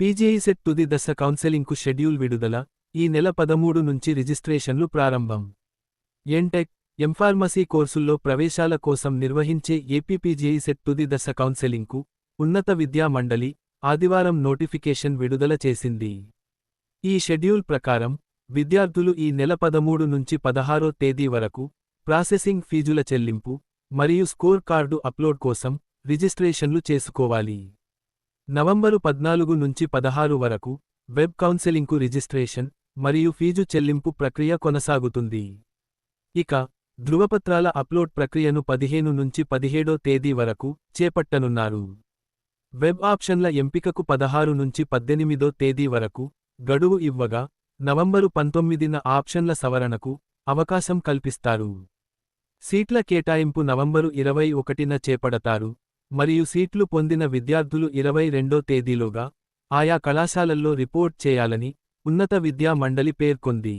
పీజేఈసెట్ తుది దశ కౌన్సెలింగ్కు షెడ్యూల్ విడుదల ఈ నెల పదమూడు నుంచి రిజిస్ట్రేషన్లు ప్రారంభం. ఎంటెక్ ఎంఫార్మసీ కోర్సుల్లో ప్రవేశాల కోసం నిర్వహించే ఏపీపీజీఈసెట్ తుది దశ కౌన్సెలింగ్కు ఉన్నత విద్యా మండలి ఆదివారం నోటిఫికేషన్ విడుదల చేసింది. ఈ షెడ్యూల్ ప్రకారం విద్యార్థులు ఈ నెల పదమూడు నుంచి పదహారో తేదీ వరకు ప్రాసెసింగ్ ఫీజుల చెల్లింపు మరియు స్కోర్ కార్డు అప్లోడ్ కోసం రిజిస్ట్రేషన్లు చేసుకోవాలి. నవంబరు పద్నాలుగు నుంచి పదహారు వరకు వెబ్ కౌన్సెలింగ్కు రిజిస్ట్రేషన్ మరియు ఫీజు చెల్లింపు ప్రక్రియ కొనసాగుతుంది. ఇక ధృవపత్రాల అప్లోడ్ ప్రక్రియను పదిహేను నుంచి పదిహేడో తేదీ వరకు చేపట్టనున్నారు. వెబ్ ఆప్షన్ల ఎంపికకు పదహారు నుంచి పద్దెనిమిదో తేదీ వరకు గడువు ఇవ్వగా నవంబరు పంతొమ్మిదిన ఆప్షన్ల సవరణకు అవకాశం కల్పిస్తారు. సీట్ల కేటాయింపు నవంబరు ఇరవై ఒకటిన చేపడతారు. మరియు సీట్లు పొందిన విద్యార్థులు ఇరవై రెండో తేదీలోగా ఆయా కళాశాలల్లో రిపోర్ట్ చేయాలని ఉన్నత విద్యా మండలి పేర్కొంది.